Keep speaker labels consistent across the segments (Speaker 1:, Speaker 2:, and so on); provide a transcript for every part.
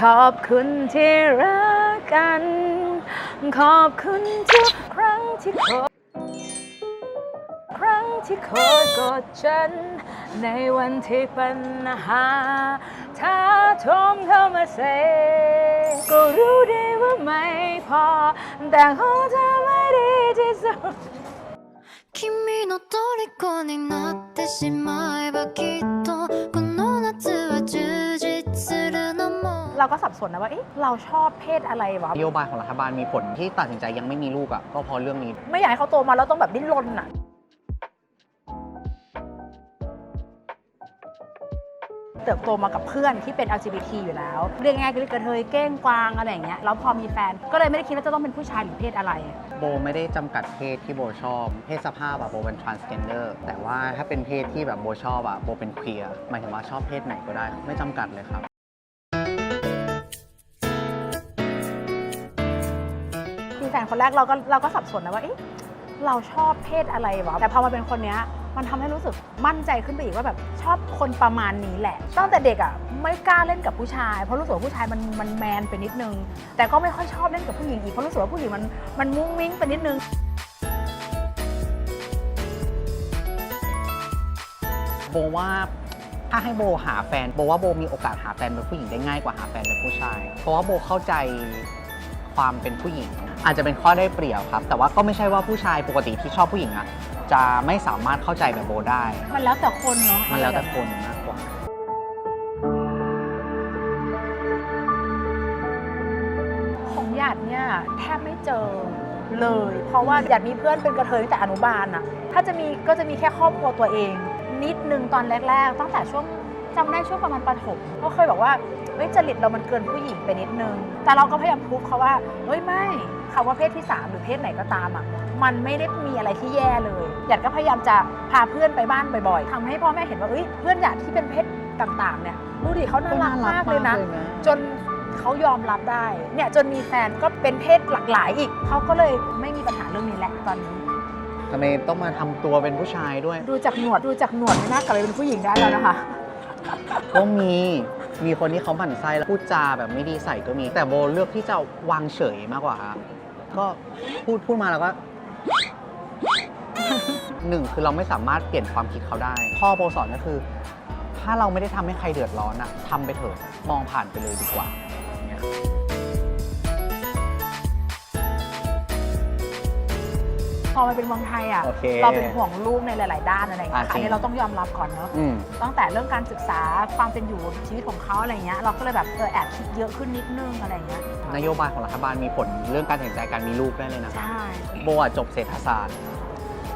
Speaker 1: ขอบคุณที่รักกัน ขอบคุณทุกครั้งที่คอยครั้งที่คอยกอดฉัน ในวันที่ปัญหาถ้าโทมเข้ามาเซก็รู้ดีว่าไม่พอ แต่คงจะไม่ดีที่สุด
Speaker 2: 君の虜になってしまえばきっと
Speaker 1: ก็สับสนนะว่าเอ๊ะเราชอบเพศอะไรวะ
Speaker 3: นโยบายของรัฐบาลมีผลที่ตัดสินใจยังไม่มีลูกอะก็เพราะเรื่องนี้
Speaker 1: ไม่อยากให้เขาโตมาแล้วต้องแบบดิ้นรนอะเติบโตมากับเพื่อนที่เป็น LGBT อยู่แล้ว เรียกง่ายๆคือกระเทยเก้งกวางอะไรอย่างเงี้ยแล้วพอมีแฟน ก็เลยไม่ได้คิดว่าจะต้องเป็นผู้ชายหรือเพศอะไร
Speaker 3: โบไม่ได้จำกัดเพศที่โบชอบ เพศสภาพอะโบเป็น transgender แต่ว่าถ้าเป็นเพศที่แบบโบชอบอะโบเป็น queer หมายถึงว่าชอบเพศไหนก็ได้ ไม่จำกัดเลยครับ
Speaker 1: แฟนคนแรกเราก็เราก็สับสนนะว่าเอ๊ะเราชอบเพศอะไรวะแต่พอมาเป็นคนเนี้ยมันทำให้รู้สึกมั่นใจขึ้นไปอีกว่าแบบชอบคนประมาณนี้แหละ ตั้งแต่เด็กอะไม่กล้าเล่นกับผู้ชาย เพราะรู้สึกว่าผู้ชายมันมันแมนไปนิดนึง แต่ก็ไม่ค่อยชอบเล่นกับผู้หญิงอีกเพราะรู้สึกว่าผู้หญิงมันมันมุ้งมิ้งไปนิดนึง
Speaker 3: โบว่าถ้าให้โบหาแฟนโบว่าโบมีโอกาสหาแฟนเป็นผู้หญิงได้ง่ายกว่าหาแฟนเป็นผู้ชาย เพราะว่าโบเข้าใจ ความเป็นผู้หญิง อาจจะเป็นข้อได้เปรียบครับ แต่ว่าก็ไม่ใช่ว่าผู้ชายปกติที่ชอบผู้หญิงอะจะไม่สามารถเข้าใจแบบโบได้
Speaker 1: มันแล้วแต่คนเนาะ
Speaker 3: มันแล้วแต่คนมากกว่า
Speaker 1: ของหยาดเนี่ยแทบไม่เจอเลย เพราะว่าหยาดมีเพื่อนเป็นกระเทยตั้งแต่อนุบาลอะถ้าจะมีก็จะมีแค่ครอบครัวตัวเอง นิดนึงตอนแรก ๆ ตั้งแต่ช่วง จำได้ช่วงประมาณประถมก็เคยบอกว่าเฮ้ยจริตเรามันเกินผู้หญิงไปนิดนึง แต่เราก็พยายามพูดเขาว่าเฮ้ยไม่คำว่าเพศที่ 3 หรือเพศไหนก็ตามอะมันไม่ได้มีอะไรที่แย่เลยหยาดก็พยายามจะพาเพื่อนไปบ้านบ่อยๆทำให้พ่อแม่เห็นว่าเฮ้ยเพื่อนหยาดที่เป็นเพศต่างๆเนี่ยดูดิเขาน่ารักมากเลยนะ จนเขายอมรับได้เนี่ยจนมีแฟนก็เป็นเพศหลากหลายอีกเขาก็เลยไม่มีปัญหาเรื่องนี้แหละตอนนี้
Speaker 3: ทำไมต้องมาทำตัวเป็นผู้ชายด้วย
Speaker 1: ดูจากหนวดดูจากหนวดไม่น่ากลับไปเป็นผู้หญิงได้แล้วนะคะ
Speaker 3: ก็มีมีคนที่เขาหมั่นไส้แล้วพูดจาแบบไม่ดีใส่ก็มี แต่โบเลือกที่จะวางเฉยมากกว่าก็พูดพูดมาแล้วก็หนึ่งคือเราไม่สามารถเปลี่ยนความคิดเขาได้พ่อโบสอนก็คือ ถ้าเราไม่ได้ทำให้ใครเดือดร้อนอะทำไปเถอะมองผ่านไปเลยดีกว่า
Speaker 1: อมาเป็นเมืองไทยอะ
Speaker 3: โอเค
Speaker 1: เราเป็นห่วงลูกในหลาย ๆ ด้านอะไรอย่างเงี้ย
Speaker 3: อะจริง
Speaker 1: อันนี้เราต้องยอมรับก่อนเนาะ
Speaker 3: อืม
Speaker 1: ตั้งแต่เรื่องการศึกษาความเป็นอยู่ชีวิตของเขาอะไรเงี้ยเราก็เลยแบบเออแอบคิดเยอะขึ้นนิดนึงอะไรเงี้ย
Speaker 3: นโยบายของรัฐบาลมีผลเรื่องการตัดสินใจการมีลูกได้เลยนะ
Speaker 1: ใช่
Speaker 3: โบอะจบเศรษฐศาสตร์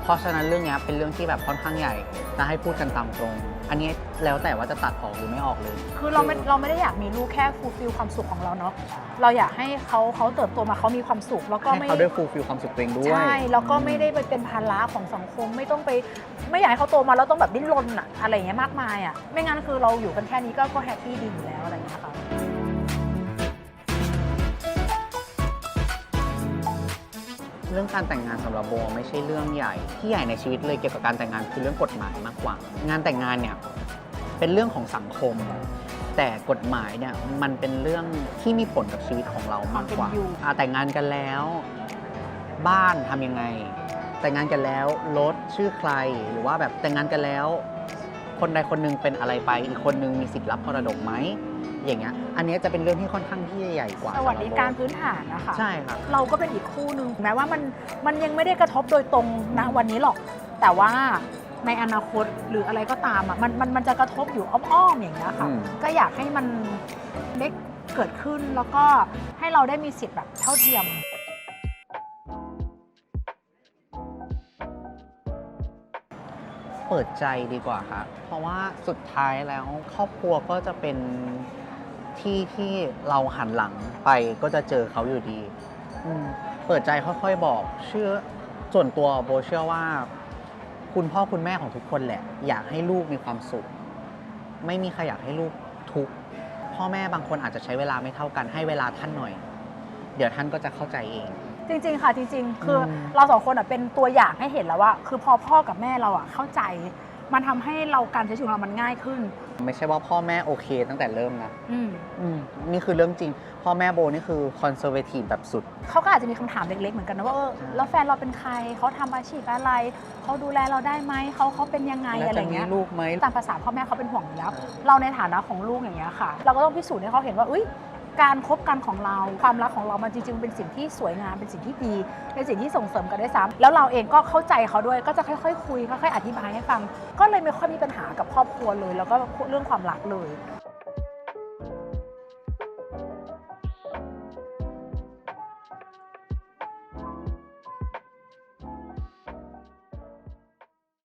Speaker 3: เพราะฉะนั้นเรื่องเนี้ยเป็นเรื่องที่แบบค่อนข้างใหญ่จะให้พูดกันตามตรง อันนี้แล้วแต่ว่าจะตัดออกหรือไม่ออกเลย
Speaker 1: คือเราไม่เราไม่ได้อยากมีลูกแค่ฟูลฟิลความสุขของเราเนาะเราอยากให้เขาเขาเติบโตมาเขามีความสุข แล้วก็
Speaker 3: ให้
Speaker 1: ไม่
Speaker 3: เขาได้ฟูลฟิลความสุขตัวเองด้วย
Speaker 1: ใช่แล้วก็ไม่ได้ไปเป็นภาระของสังคมไม่ต้องไป ไม่อยากให้เขาโตมาแล้วต้องแบบดิ้นรนอะอะไรอย่างเงี้ยมากมายอะไม่งั้นคือเราอยู่กันแค่นี้ก็ก็แฮปปี้ดีอยู่แล้วอะไรอย่างเงี้ยค่ะ
Speaker 3: เรื่องการแต่งงานสำหรับโบไม่ใช่เรื่องใหญ่ ที่ใหญ่ในชีวิตเลยเกี่ยวกับการแต่งงานคือเรื่องกฎหมายมากกว่า งานแต่งงานเนี่ยเป็นเรื่องของสังคม แต่กฎหมายเนี่ยมันเป็นเรื่องที่มีผลกับชีวิตของเรามากกว่า
Speaker 1: ความเป็นอยู่
Speaker 3: อะแต่งงานกันแล้ว บ้านทำยังไง แต่งงานกันแล้วรถชื่อใครหรือว่าแบบแต่งงานกันแล้ว คนใดคนหนึงเป็นอะไรไป อีกคนนึงมีสิทธิ์รับมรดกไหม อย่างเงี้ยอันเนี้ยจะเป็นเรื่องที่ค่อนข้างที่จะใหญ่กว่า
Speaker 1: สวัสดิการ
Speaker 3: สำหบโบ
Speaker 1: พื้นฐานนะคะ
Speaker 3: ใช่ครับ
Speaker 1: เราก็เป็นอีกคู่หนึ่งแม้ว่ามันมันยังไม่ได้กระทบโดยตรงนะวันนี้หรอก แต่ว่าในอนาคตหรืออะไรก็ตามอะมันมันมันจะกระทบอยู่อ้อมๆอย่างเงี้ยค่ะ
Speaker 3: อืม
Speaker 1: ก็อยากให้มันเล็กเกิดขึ้นแล้วก็ให้เราได้มีสิทธิ์แบบเท่าเทียม
Speaker 3: เปิดใจดีกว่าครับเพราะว่าสุดท้ายแล้วครอบครัวก็จะเป็น ที่ที่เราหันหลังไปก็จะเจอเขาอยู่ดี อืมเปิดใจค่อยๆบอก เชื่อส่วนตัวโบเชื่อว่า คุณพ่อคุณแม่ของทุกคนแหละ อยากให้ลูกมีความสุข ไม่มีใครอยากให้ลูกทุกข์พ่อแม่บางคนอาจจะใช้เวลาไม่เท่ากันให้เวลาท่านหน่อย เดี๋ยวท่านก็จะเข้าใจเอง
Speaker 1: จริง ๆ ค่ะ จริง ๆ คืออ
Speaker 3: ม
Speaker 1: เราสองคนอะเป็นตัวอย่างให้เห็นแล้วว่า คือพอพ่อกับแม่เราอะเข้าใจ มันทำให้เราการใช้ชีวิตของเรามันง่ายขึ้น
Speaker 3: ไม่ใช่ว่าพ่อแม่โอเคตั้งแต่เริ่มนะ
Speaker 1: อืม
Speaker 3: อืมนี่คือเรื่องจริง พ่อแม่โบนี่คือคอนเซอร์เวทีฟแบบสุด
Speaker 1: เขาก็อาจจะมีคำถามเล็กๆเหมือนกันนะว่าเออ
Speaker 3: ใช่
Speaker 1: แล้วแฟนเราเป็นใครเขาทำอาชีพอะไรเขาดูแลเราได้ไหมเขาเขาเป็นยังไง
Speaker 3: แล้ว
Speaker 1: อะไร
Speaker 3: จะมี
Speaker 1: เงี้ย
Speaker 3: ลูกไหม
Speaker 1: ตามภาษาพ่อแม่เขาเป็นห่วงอยู่แล้ว
Speaker 3: ใช่
Speaker 1: เราในฐานะของลูกอย่างเงี้ยค่ะ เราก็ต้องพิสูจน์ให้เขาเห็นว่า อุ้ย การคบกันของเราความรักของเรามันจริงๆเป็นสิ่งที่สวยงามเป็นสิ่งที่ดี เป็นสิ่งที่ส่งเสริมกันด้วยซ้ำแล้วเราเองก็เข้าใจเขาด้วยก็จะค่อยๆคุยค่อยๆอธิบายให้ฟัง ก็เลยไม่ค่อยมีปัญหากับครอบครัวเลย แล้วก็เรื่องความรักเลย